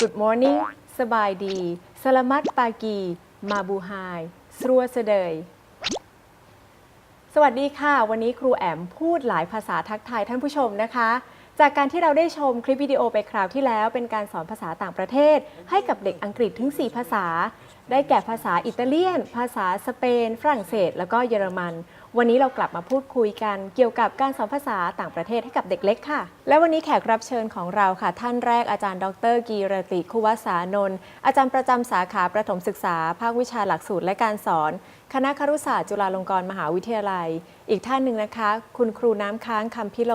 Good morning สบายดีสลามัตปากี มาบูไฮสรัวเสเดย สวัสดีค่ะ วันนี้ครูแอมพูดหลายภาษาทักทายท่านผู้ชมนะคะ จากการที่เราได้ชมคลิปวิดีโอไปคราวที่แล้ว เป็นการสอนภาษาต่างประเทศ ให้กับเด็กอังกฤษถึง 4 ภาษา ได้แก่ภาษาอิตาเลียน ภาษาสเปน ฝรั่งเศส แล้วก็เยอรมัน วันนี้เรากลับมาพูดคุยกันเกี่ยวกับการสอนภาษาต่างประเทศให้กับเด็กเล็กค่ะ และวันนี้แขกรับเชิญของเราค่ะ ท่านแรกอาจารย์ ดรกีรติคุวสานนท์อาจารย์ประจำสาขาประถมศึกษา ภาควิชาหลักสูตรและการสอน คณะครุศาสตร์จุฬาลงกรณ์มหาวิทยาลัย อีกท่านหนึ่งนะคะ คุณครูน้ำค้างคำพิโล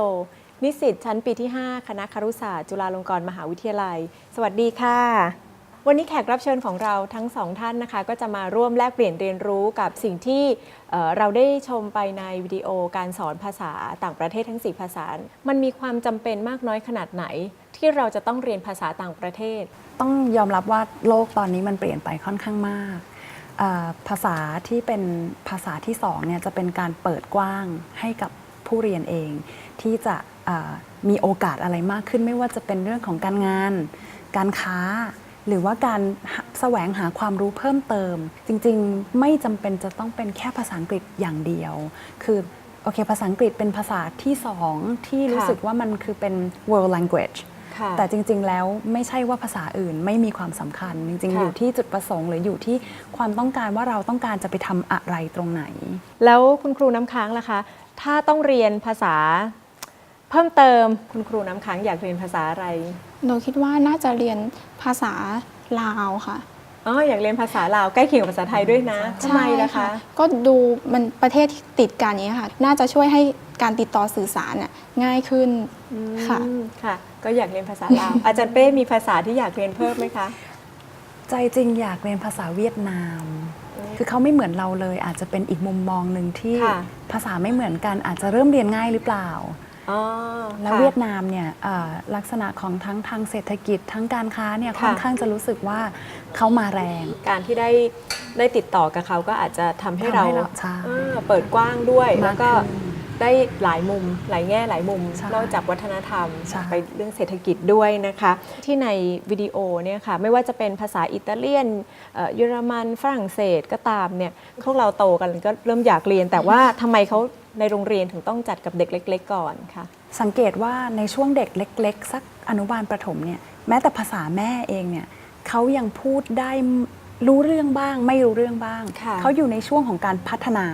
นิสิตชั้นปีที่ 5 คณะครุศาสตร์จุฬาลงกรณ์มหาวิทยาลัย สวัสดีค่ะ วันนี้แขกรับเชิญของเราทั้งสองท่านนะคะ ก็จะมาร่วมแลกเปลี่ยนเรียนรู้กับสิ่งที่เอ่อเราได้ชมไปในวิดีโอการสอนภาษาต่างประเทศทั้ง 4 ภาษา มันมีความจำเป็นมากน้อยขนาดไหน ที่เราจะต้องเรียนภาษาต่างประเทศ ต้องยอมรับว่าโลกตอนนี้มันเปลี่ยนไปค่อนข้างมากเอ่อภาษาที่เป็นภาษาที่สองเนี่ยจะเป็นการเปิดกว้างให้กับผู้เรียนเอง ที่จะเอ่อมีโอกาสอะไรมากขึ้นไม่ว่าจะเป็นเรื่องของการงาน การค้า หรือว่าการหาแสวงหาความรู้เพิ่มเติม จริงๆ ไม่จำเป็นจะต้องเป็นแค่ภาษาอังกฤษอย่างเดียว คือโอเค ภาษาอังกฤษเป็นภาษาที่สองที่รู้ค่ะสึกว่ามันคือเป็น world language ค่ะแต่จริง ๆ แล้วไม่ใช่ว่าภาษาอื่นไม่มีความสำคัญ จริงๆค่ะอยู่ที่จุดประสงค์ หรืออยู่ที่ความต้องการว่าเราต้องการจะไปทำอะไรตรงไหน แล้วคุณครูน้ำค้างล่ะคะ ถ้าต้องเรียนภาษา เพิ่มเติมคุณครูน้ำค้างอยากเรียนภาษาอะไรหนูคิดว่าน่าจะเรียนภาษาลาวค่ะอ๋ออยากเรียนภาษาลาวใกล้เคียงกับภาษาไทยด้วยนะทำไมล่ะคะก็ดูมันประเทศที่ติดกันนี้ค่ะ น่าจะช่วยให้การติดต่อสื่อสารน่ะง่ายขึ้นค่ะ อืมค่ะ ก็อยากเรียนภาษาลาว อาจารย์เป้มีภาษาที่อยากเรียนเพิ่มไหมคะ ใจจริงอยากเรียนภาษาเวียดนาม คือเขาไม่เหมือนเราเลย อาจจะเป็นอีกมุมมองหนึ่งที่ค่ะ ภาษาไม่เหมือนกันอาจจะเริ่มเรียนง่ายหรือเปล่าอ๋อ แล้วค่ะเวียดนามเนี่ยเอ่อลักษณะของทั้งทางเศรษฐกิจทั้งการค้าเนี่ยค่ะค่อนข้างจะรู้สึกว่าเขามาแรง การที่ได้ได้ติดต่อกับเขาก็อาจจะทำให้ทำเราให้เราใช่เออเปิดกว้างด้วยมากแล้วก็ขึ้น ได้หลายมุมหลายแง่หลายมุมใช่นอกจากวัฒนธรรมใช่ไปเรื่องเศรษฐกิจด้วยนะคะ ที่ในวิดีโอเนี่ยค่ะไม่ว่าจะเป็นภาษาอิตาเลียนเอ่อเยอรมันฝรั่งเศสก็ตามเนี่ยพวกเราโตกันก็เริ่มอยากเรียน แต่ว่าทำไมเขาในโรงเรียนถึงต้องจัดกับเด็กเล็ก ๆ ก่อนค่ะ สังเกตว่าในช่วงเด็กเล็ก ๆ สักอนุบาลประถมเนี่ยแม้แต่ภาษาแม่เองเนี่ยเขายังพูดได้รู้เรื่องบ้าง ไม่รู้เรื่องบ้างค่ะเขาอยู่ในช่วงของการพัฒนา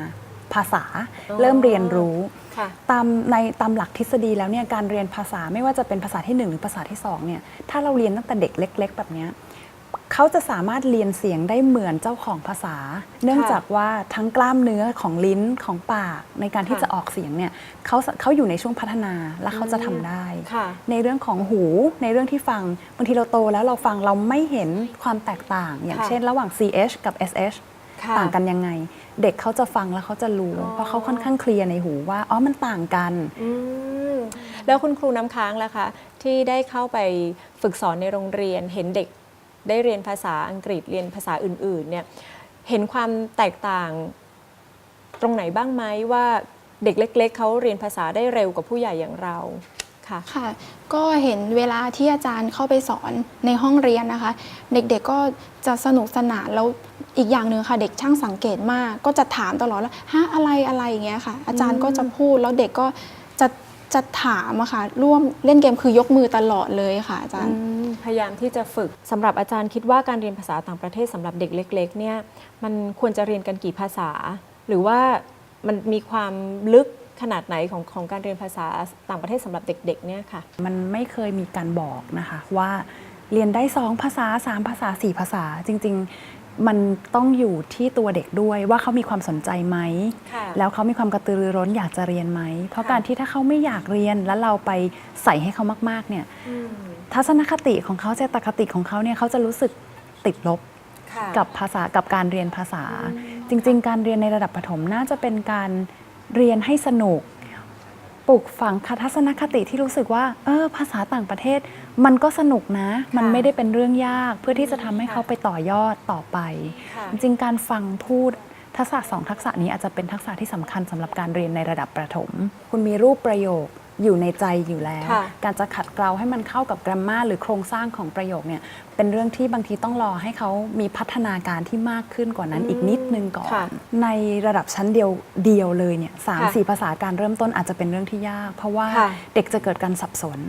ภาษาอ๋อเริ่มเรียนรู้ค่ะตามในตามหลักทฤษฎีแล้วเนี่ยการเรียนภาษาไม่ว่าจะเป็นภาษาที่ 1 หรือภาษาที่2เนี่ยถ้าเราเรียนตั้งแต่เด็กเล็ก ๆ แบบเนี้ยเขาจะสามารถเรียนเสียงได้เหมือนเจ้าของภาษา เนื่องจากว่าทั้งกล้ามเนื้อของลิ้นของปากในการที่ค่ะจะออกเสียงเนี่ยเขาเขาอยู่ในช่วงพัฒนาและเขาจะทำได้ค่ะในเรื่องของหูในเรื่องที่ฟังบางทีเราโตแล้วเราฟังเราไม่เห็นความแตกต่าง อย่างค่ะเช่น ระหว่าง ch กับ sh ค่ะ ต่างกันยังไง เด็กเขาจะฟังแล้วเขาจะรู้อ๋อเพราะเขาค่อนข้างเคลียร์ในหูว่าอ๋อมันต่างกันอืมแล้วคุณครูน้ำค้างล่ะคะที่ได้เข้าไปฝึกสอนในโรงเรียน เห็นเด็กได้เรียนภาษาอังกฤษเรียนภาษาอื่นๆเนี่ยเห็นความแตกต่างตรงไหนบ้างไหมว่าเด็กเล็ก ๆเขาเรียนภาษาได้เร็วกว่าผู้ใหญ่อย่างเราค่ะค่ะก็เห็นเวลาที่อาจารย์เข้าไปสอนในห้องเรียนนะคะ เด็กๆก็จะสนุกสนานแล้ว อีกอย่างหนึ่งค่ะเด็กช่างสังเกตมากก็จะถามตลอดว่าฮะอะไรอะไรอย่างเงี้ยค่ะ อาจารย์ก็จะพูดแล้วเด็กก็จะจะถามอะค่ะร่วมเล่นเกมคือยกมือตลอดเลยค่ะอาจารย์อืมพยายามที่จะฝึกสำหรับอาจารย์คิดว่าการเรียนภาษาต่างประเทศสำหรับเด็กเล็ก ๆ เนี่ยมันควรจะเรียนกันกี่ภาษา หรือว่ามันมีความลึกขนาดไหนของของการเรียนภาษาต่างประเทศสำหรับเด็กๆเนี่ยค่ะ มันไม่เคยมีการบอกนะคะว่าเรียนได้สองภาษาสามภาษาสี่ภาษาจริง ๆ มันต้องอยู่ที่ตัวเด็กด้วยว่าเขามีความสนใจไหม ค่ะแล้วเขามีความกระตือรือร้นอยากจะเรียนไหม เพราะค่ะการที่ถ้าเขาไม่อยากเรียนแล้วเราไปใส่ให้เขามากๆเนี่ยอืมทัศนคติของเขาเจตคติของเขาเนี่ยเขาจะรู้สึกติดลบค่ะกับภาษากับการเรียนภาษา จริง ๆ การเรียนในระดับประถมน่าจะเป็นการเรียนให้สนุก ปลูกฝังทัศนคติที่รู้สึกว่า เออ ภาษาต่างประเทศ มันก็สนุกนะ มันไม่ได้เป็นเรื่องยาก เพื่อที่จะทำให้เขาไปต่อยอดต่อไปค่ะจริงๆการฟังพูดทักษะสองทักษะนี้อาจจะเป็นทักษะที่สำคัญสำหรับการเรียนในระดับประถม คุณมีรูปประโยค อยู่ในใจอยู่แล้ว ค่ะ การจะขัดเกลาให้มันเข้ากับ grammar หรือโครงสร้างของประโยคเนี่ยเป็นเรื่องที่บางทีต้องรอให้เขามีพัฒนาการที่มากขึ้นกว่านั้นอีกนิดนึงก่อน ค่ะในระดับชั้นเดียวเดียวเลยเนี่ยสามค่ะสี่ภาษาการเริ่มต้นอาจจะเป็นเรื่องที่ยาก เพราะว่าค่ะ เด็กจะเกิดการสับสน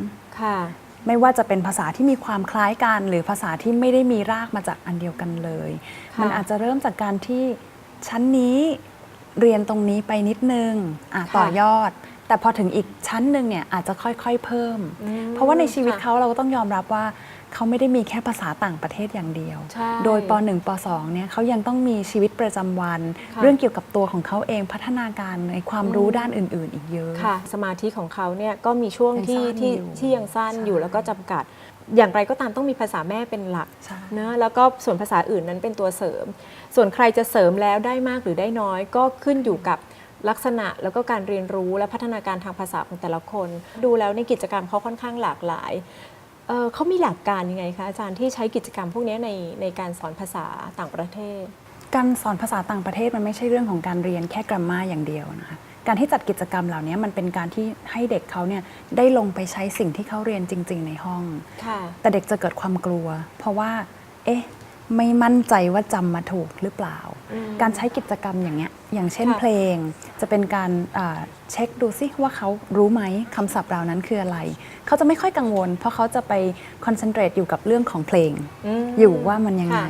ค่ะ ไม่ว่าจะเป็นภาษาที่มีความคล้ายกัน หรือภาษาที่ไม่ได้มีรากมาจากอันเดียวกันเลย ค่ะมันอาจจะเริ่มจากการที่ชั้นนี้เรียนตรงนี้ไปนิดนึงอะต่อยอด แต่พอถึงอีกชั้นหนึ่งเนี่ยอาจจะค่อยๆเพิ่มอืมเพราะว่าในชีวิตค่ะเขาเราก็ต้องยอมรับว่าเขาไม่ได้มีแค่ภาษาต่างประเทศอย่างเดียวใช่โดยป .1 ป .2 เนี่ยเขายังต้องมีชีวิตประจำวันค่ะเรื่องเกี่ยวกับตัวของเขาเองพัฒนาการในความรู้อืมด้านอื่น ๆ อีกเยอะค่ะสมาธิของเขาเนี่ยก็มีช่วงยังที่สั้นที่อยู่ที่ยังสั้นใช่อยู่แล้วก็จำกัด อย่างไรก็ตามต้องมีภาษาแม่เป็นหลักใช่นะแล้วก็ส่วนภาษาอื่นนั้นเป็นตัวเสริม ส่วนใครจะเสริมแล้วได้มากหรือได้น้อย ก็ขึ้นอยู่กับ ลักษณะแล้วก็การเรียนรู้และพัฒนาการทางภาษาของแต่ละคน ดูแล้วในกิจกรรมเขาค่อนข้างหลากหลายเอ่อเขามีหลักการยังไงคะอาจารย์ที่ใช้กิจกรรมพวกนี้ในในการสอนภาษาต่างประเทศ การสอนภาษาต่างประเทศมันไม่ใช่เรื่องของการเรียนแค่กราฟมาอย่างเดียวนะคะการที่จัดกิจกรรมเหล่านี้มันเป็นการที่ให้เด็กเขาเนี่ยได้ลงไปใช้สิ่งที่เขาเรียนจริง ๆ ในห้องค่ะแต่เด็กจะเกิดความกลัว เพราะว่า เอ๊ะ ไม่มั่นใจว่าจำมาถูกหรือเปล่าอืมการใช้กิจกรรมอย่างเงี้ยอย่างเช่นค่ะเพลง จะเป็นการอ่าเช็คดูซิว่าเขารู้ไหมคำศัพท์เหล่านั้นคืออะไร เขาจะไม่ค่อยกังวล เพราะเขาจะไปคอนเซนเทรตอยู่กับเรื่องของเพลงมอยู่ว่ามันยังไงค่ะ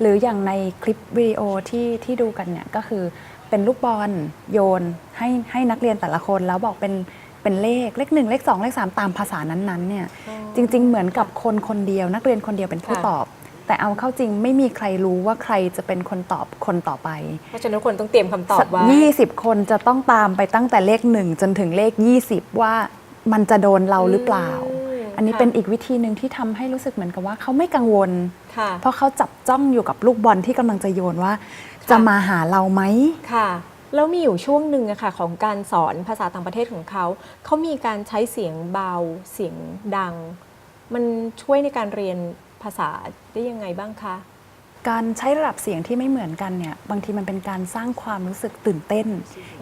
หรืออย่างในคลิปวิดีโอที่ที่ดูกันเนี่ยก็คือเป็นลูกบอลโยนให้ให้นักเรียนแต่ละคนแล้วบอกเป็นเป็นเลขเลขหนึ่งเลขสองเลขสามตามภาษานั้นๆเนี่ยอ๋อจริง ๆ เหมือนกับคนคนเดียว นักเรียนคนเดียวเป็นผู้ค่ะตอบ แต่เอาเข้าจริงไม่มีใครรู้ว่าใครจะเป็นคนตอบคนต่อไป เพราะฉะนั้นทุกคนต้องเตรียมคำตอบไว้ยี่สิบคนจะต้องตามไปตั้งแต่เลขหนึ่งจนถึงเลข 20 ว่ามันจะโดนเราหรือเปล่าอืมอันนี้ค่ะเป็นอีกวิธีหนึ่งที่ทำให้รู้สึกเหมือนกับว่าเขาไม่กังวล ค่ะ เพราะเขาจับจ้องอยู่กับลูกบอลที่กำลังจะโยนว่า จะมาหาเราไหม ค่ะ แล้วมีอยู่ช่วงหนึ่งอะค่ะของการสอนภาษาต่างประเทศของเขา เขามีการใช้เสียงเบา เสียงดัง มันช่วยในการเรียน ภาษาได้ยังไงบ้างคะ การใช้ระดับเสียงที่ไม่เหมือนกันเนี่ยบางทีมันเป็นการสร้างความรู้สึกตื่นเต้น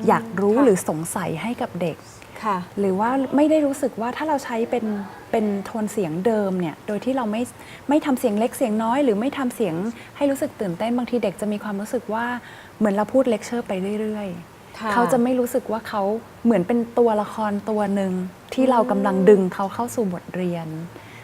อยากรู้ค่ะหรือสงสัยให้กับเด็กค่ะหรือว่าไม่ได้รู้สึกว่าถ้าเราใช้เป็นเป็นโทนเสียงเดิมเนี่ยโดยที่เราไม่ไม่ทำเสียงเล็กเสียงน้อย หรือไม่ทำเสียงให้รู้สึกตื่นเต้น บางทีเด็กจะมีความรู้สึกว่าเหมือนเราพูดเลคเชอร์ไปเรื่อยค่ะๆเขาจะไม่รู้สึกว่าเขาเหมือนเป็นตัวละครตัวหนึ่งที่เรากำลังดึงเขาเข้าสู่บทเรียน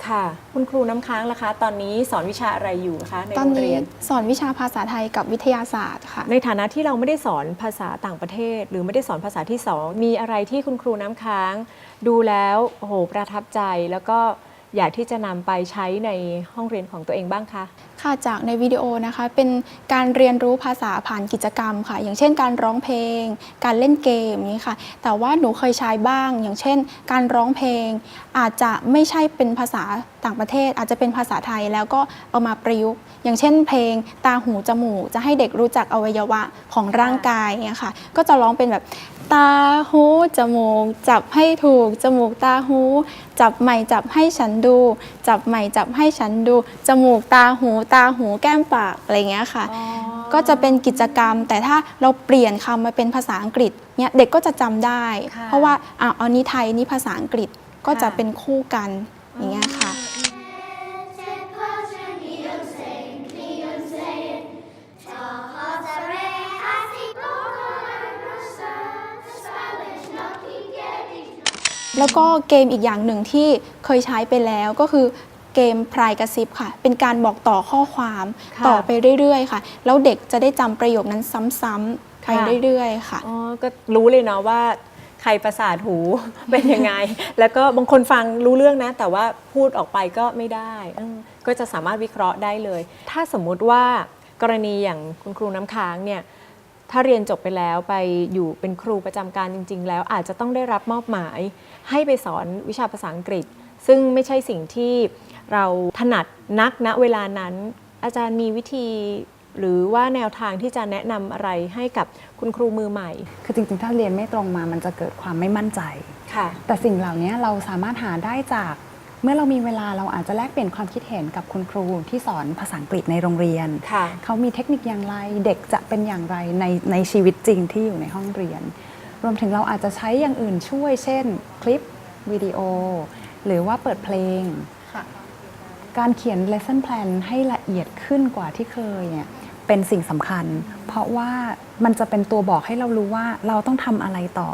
ค่ะ คุณครูน้ำค้างล่ะคะ ตอนนี้สอนวิชาอะไรอยู่คะในตอโรนงนี้เรียน สอนวิชาภาษาไทยกับวิทยาศาสตร์ค่ะ ในฐานะที่เราไม่ได้สอนภาษาต่างประเทศ หรือไม่ได้สอนภาษาที่สองมีอะไรที่คุณครูน้ำค้าง ดูแล้วโอ้โหประทับใจ แล้วก็อยากที่จะนำไปใช้ในห้องเรียนของตัวเองบ้างคะ ค่ะจากในวิดีโอนะคะเป็นการเรียนรู้ภาษาผ่านกิจกรรมค่ะ อย่างเช่น การร้องเพลง การเล่นเกมอย่างนี้ค่ะ แต่ว่าหนูเคยใช้บ้าง อย่างเช่น การร้องเพลง อาจจะไม่ใช่เป็นภาษาต่างประเทศ อาจจะเป็นภาษาไทยแล้วก็เอามาประยุกต์ อย่างเช่น เพลงตาหูจมูกจะให้เด็กรู้จักอวัยวะของร่างกายเงี้ยค่ะ ก็จะร้องเป็นแบบตาหูจมูกจับให้ถูก จมูกตาหู จับใหม่จับให้ฉันดู จับใหม่จับให้ฉันดู จมูกตาหูตาหูแก้มปากอะไรเงี้ยค่ะ ก็จะเป็นกิจกรรม แต่ถ้าเราเปลี่ยนคำมาเป็นภาษาอังกฤษเนี่ยเด็กก็จะจำได้ค่ะเพราะว่าอะเอานี้ไทยนี่ภาษาอังกฤษก็จะค่ะเป็นคู่กันอย่างเงี้ยค่ะแล้วก็เกมอีกอย่างหนึ่งที่เคยใช้ไปแล้วก็คือ เกมพรายกระซิบค่ะ เป็นการบอกต่อข้อความค่ะต่อไปเรื่อยๆ ค่ะ แล้วเด็กจะได้จำประโยคนั้นซ้ำๆไปค่ะ เรื่อยๆ ค่ะ อ๋อก็รู้เลยเนาะว่าใครประสาทหู เป็นยังไง แล้วก็บางคนฟังรู้เรื่องนะ แต่ว่าพูดออกไปก็ไม่ได้อืมก็จะสามารถวิเคราะห์ได้เลย ถ้าสมมุติว่ากรณีอย่างคุณครูน้ำค้างเนี่ยถ้าเรียนจบไปแล้วไปอยู่เป็นครูประจำการจริง ๆ แล้วอาจจะต้องได้รับมอบหมาย ให้ไปสอนวิชาภาษาอังกฤษ ซึ่งไม่ใช่สิ่งที่ เราถนัดนักณเวลานั้น อาจารย์มีวิธีหรือว่าแนวทางที่จะแนะนำอะไรให้กับคุณครูมือใหม่ คือจริงๆ ถ้าเรียนไม่ตรงมามันจะเกิดความไม่มั่นใจค่ะ แต่สิ่งเหล่านี้เราสามารถหาได้จากเมื่อเรามีเวลาเราอาจจะแลกเปลี่ยนความคิดเห็นกับคุณครูที่สอนภาษาอังกฤษในโรงเรียนค่ะเขามีเทคนิคอย่างไร เด็กจะเป็นอย่างไรในในชีวิตจริงที่อยู่ในห้องเรียน รวมถึงเราอาจจะใช้อย่างอื่นช่วย เช่น คลิปวิดีโอ หรือว่าเปิดเพลงค่ะ การเขียน lesson plan ให้ละเอียดขึ้นกว่าที่เคยเนี่ยเป็นสิ่งสำคัญ เพราะว่ามันจะเป็นตัวบอกให้เรารู้ว่าเราต้องทำอะไรต่อ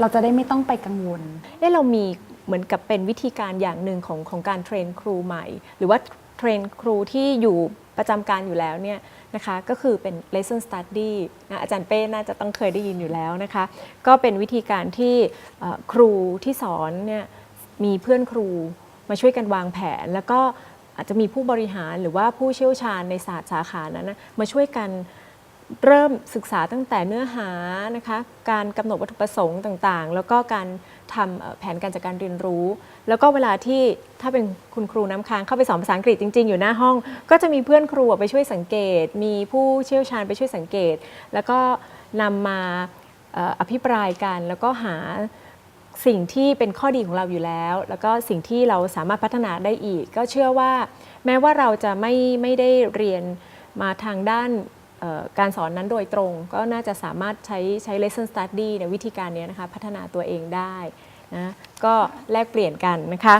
เราจะได้ไม่ต้องไปกังวลเอ๊ะเรามีเหมือนกับเป็นวิธีการอย่างหนึ่งของของการเทรนครูใหม่ หรือว่าเทรนครูที่อยู่ประจำการอยู่แล้วเนี่ยนะคะก็คือเป็น lesson study นะอาจารย์เป้น่าจะต้องเคยได้ยินอยู่แล้วนะคะ ก็เป็นวิธีการที่ครูที่สอนเนี่ยมีเพื่อนครู มาช่วยกันวางแผน แล้วก็อาจจะมีผู้บริหารหรือว่าผู้เชี่ยวชาญในศาสตร์สาขานั้นนะมาช่วยกันเริ่มศึกษาตั้งแต่เนื้อหานะคะการกำหนดวัตถุประสงค์ต่างๆ แล้วก็การทำเอ่อแผนการจัดการเรียนรู้ แล้วก็เวลาที่ถ้าเป็นคุณครูน้ำค้างเข้าไปสอนภาษาอังกฤษจริง ๆ อยู่หน้าห้อง ก็จะมีเพื่อนครูไปช่วยสังเกต มีผู้เชี่ยวชาญไปช่วยสังเกต แล้วก็นำมาอภิปรายกันแล้วก็หา สิ่งที่เป็นข้อดีของเราอยู่แล้ว แล้วก็สิ่งที่เราสามารถพัฒนาได้อีก ก็เชื่อว่าแม้ว่าเราจะไม่ไม่ได้เรียนมาทางด้านการสอนนั้นโดยตรง ก็น่าจะสามารถใช้ใช้ lesson study ในวิธีการนี้นะคะ พัฒนาตัวเองได้นะ ก็แลกเปลี่ยนกันนะคะ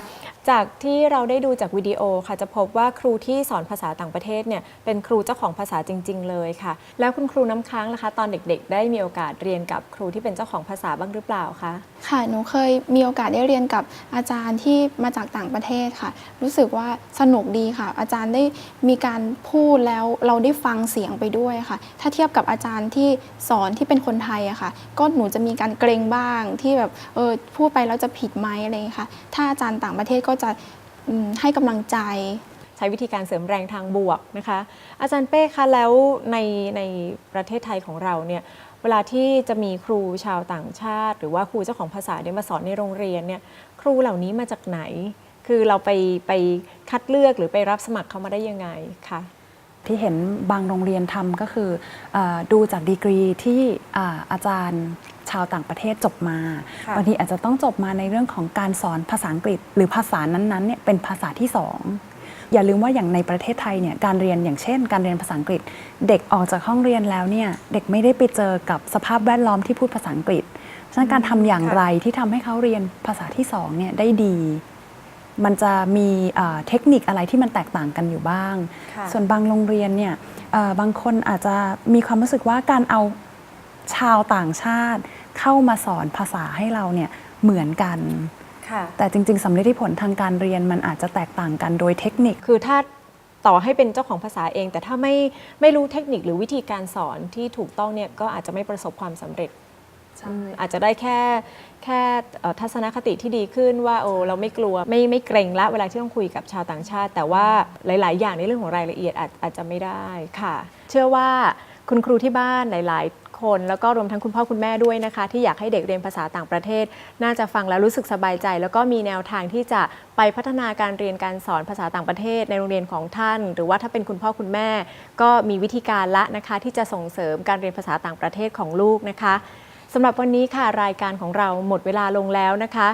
จากที่เราได้ดูจากวิดีโอค่ะจะพบว่าครูที่สอนภาษาต่างประเทศเนี่ยเป็นครูเจ้าของภาษาจริง ๆ เลยค่ะ แล้วคุณครูน้ำค้างล่ะคะ ตอนเด็กๆ ได้มีโอกาสเรียนกับครูที่เป็นเจ้าของภาษาบ้างหรือเปล่าคะค่ะหนูเคยมีโอกาสได้เรียนกับอาจารย์ที่มาจากต่างประเทศค่ะ รู้สึกว่าสนุกดีค่ะ อาจารย์ได้มีการพูดแล้วเราได้ฟังเสียงไปด้วยค่ะ ถ้าเทียบกับอาจารย์ที่สอนที่เป็นคนไทยอะค่ะ ก็หนูจะมีการเกรงบ้างที่แบบเออพูดไปแล้วจะผิดไหมอะไรอย่างเงี้ยค่ะถ้าอาจารย์ต่างประเทศก็จะอืมให้กำลังใจใช้วิธีการเสริมแรงทางบวกนะคะ อาจารย์เป้คะแล้วในในประเทศไทยของเราเนี่ยเวลาที่จะมีครูชาวต่างชาติ หรือว่าครูเจ้าของภาษาเนี่ยมาสอนในโรงเรียนเนี่ยครูเหล่านี้มาจากไหน คือเราไปไปคัดเลือกหรือไปรับสมัครเขามาได้ยังไงคะที่เห็นบางโรงเรียนทำก็คือเออดูจากดีกรีที่อ่าอาจารย์ ชาวต่างประเทศจบมาค่ะบางทีอาจจะต้องจบมาในเรื่องของการสอนภาษาอังกฤษ หรือภาษานั้นๆเนี่ยเป็นภาษาที่สองอย่าลืมว่าอย่างในประเทศไทยเนี่ยการเรียนอย่างเช่น การเรียนภาษาอังกฤษ เด็กออกจากห้องเรียนแล้วเนี่ยเด็กไม่ได้ไปเจอกับสภาพแวดล้อมที่พูดภาษาอังกฤษฉะนั้นการทำอย่างค่ะไรที่ทำให้เขาเรียนภาษาที่สองเนี่ยได้ดี มันจะมีเอ่อเทคนิคอะไรที่มันแตกต่างกันอยู่บ้างค่ะส่วนบางโรงเรียนเนี่ยเอ่อบางคนอาจจะมีความรู้สึกว่าการเอา ชาวต่างชาติเข้ามาสอนภาษาให้เราเนี่ยเหมือนกันค่ะแต่จริงๆสำลิดผลทางการเรียนมันอาจจะแตกต่างกันโดยเทคนิค คือถ้าต่อให้เป็นเจ้าของภาษาเอง แต่ถ้าไม่ไม่รู้เทคนิคหรือวิธีการสอนที่ถูกต้องเนี่ยก็อาจจะไม่ประสบความสำเร็จอืมอาจจะได้แค่แค่เอ่อทัศนคติที่ดีขึ้นว่าโอ้เราไม่กลัวไม่ไม่เกรงละเวลาที่ต้องคุยกับชาวต่างชาติ แต่ว่าหลาย ๆ อย่างในเรื่องของรายละเอียดอาจอาจจะไม่ได้ค่ะ เชื่อว่าคุณครูที่บ้านหลาย ๆ คน แล้วก็รวมทั้งคุณพ่อคุณแม่ด้วยนะคะ ที่อยากให้เด็กเรียนภาษาต่างประเทศ น่าจะฟังแล้วรู้สึกสบายใจ แล้วก็มีแนวทางที่จะไปพัฒนาการเรียนการสอนภาษาต่างประเทศ ในโรงเรียนของท่าน หรือว่าถ้าเป็นคุณพ่อคุณแม่ ก็มีวิธีการละนะคะ ที่จะส่งเสริมการเรียนภาษาต่างประเทศของลูกนะคะสำหรับวันนี้ค่ะรายการของเราหมดเวลาลงแล้วนะคะ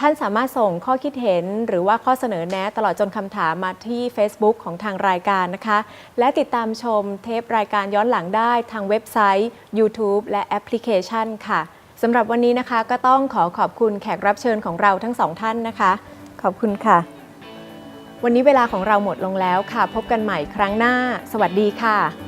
ท่านสามารถส่งข้อคิดเห็น หรือว่าข้อเสนอแนะตลอดจนคำถามมาที่ Facebook ของทางรายการนะคะ และติดตามชมเทปรายการย้อนหลังได้ทางเว็บไซต์ YouTube และแอปพลิเคชันค่ะสำหรับวันนี้นะคะก็ต้องขอขอบคุณแขกรับเชิญของเราทั้งสองท่านนะคะ ขอบคุณค่ะ วันนี้เวลาของเราหมดลงแล้วค่ะ พบกันใหม่ครั้งหน้า สวัสดีค่ะ